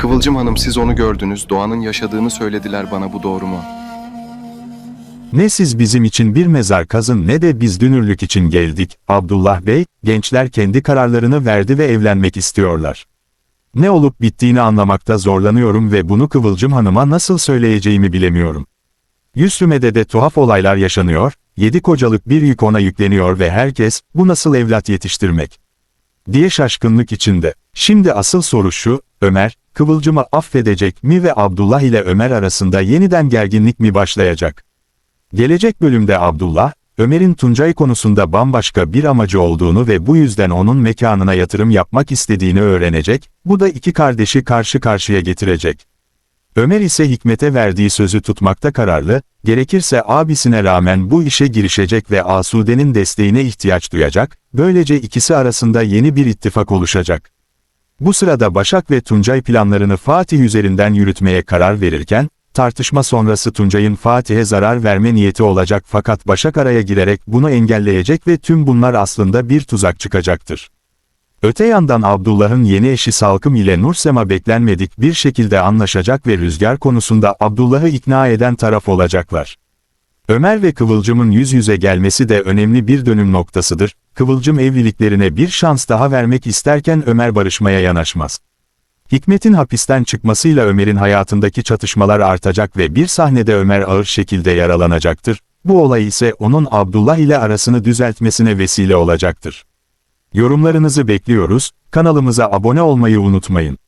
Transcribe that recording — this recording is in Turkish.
Kıvılcım Hanım siz onu gördünüz. Doğan'ın yaşadığını söylediler bana bu doğru mu? Ne siz bizim için bir mezar kazın ne de biz dünürlük için geldik. Abdullah Bey, gençler kendi kararlarını verdi ve evlenmek istiyorlar. Ne olup bittiğini anlamakta zorlanıyorum ve bunu Kıvılcım Hanım'a nasıl söyleyeceğimi bilemiyorum. Yüzsüme'de de tuhaf olaylar yaşanıyor, yedi kocalık bir yük ona yükleniyor ve herkes, bu nasıl evlat yetiştirmek? diye şaşkınlık içinde. Şimdi asıl soru şu, Ömer, Kıvılcım'ı affedecek mi ve Abdullah ile Ömer arasında yeniden gerginlik mi başlayacak? Gelecek bölümde Abdullah, Ömer'in Tuncay konusunda bambaşka bir amacı olduğunu ve bu yüzden onun mekanına yatırım yapmak istediğini öğrenecek, bu da iki kardeşi karşı karşıya getirecek. Ömer ise Hikmet'e verdiği sözü tutmakta kararlı, gerekirse abisine rağmen bu işe girişecek ve Asude'nin desteğine ihtiyaç duyacak, böylece ikisi arasında yeni bir ittifak oluşacak. Bu sırada Başak ve Tuncay planlarını Fatih üzerinden yürütmeye karar verirken, tartışma sonrası Tuncay'ın Fatih'e zarar verme niyeti olacak fakat Başak araya girerek bunu engelleyecek ve tüm bunlar aslında bir tuzak çıkacaktır. Öte yandan Abdullah'ın yeni eşi Salkım ile Nursema beklenmedik bir şekilde anlaşacak ve rüzgar konusunda Abdullah'ı ikna eden taraf olacaklar. Ömer ve Kıvılcım'ın yüz yüze gelmesi de önemli bir dönüm noktasıdır. Kıvılcım evliliklerine bir şans daha vermek isterken Ömer barışmaya yanaşmaz. Hikmet'in hapisten çıkmasıyla Ömer'in hayatındaki çatışmalar artacak ve bir sahnede Ömer ağır şekilde yaralanacaktır. Bu olay ise onun Abdullah ile arasını düzeltmesine vesile olacaktır. Yorumlarınızı bekliyoruz, kanalımıza abone olmayı unutmayın.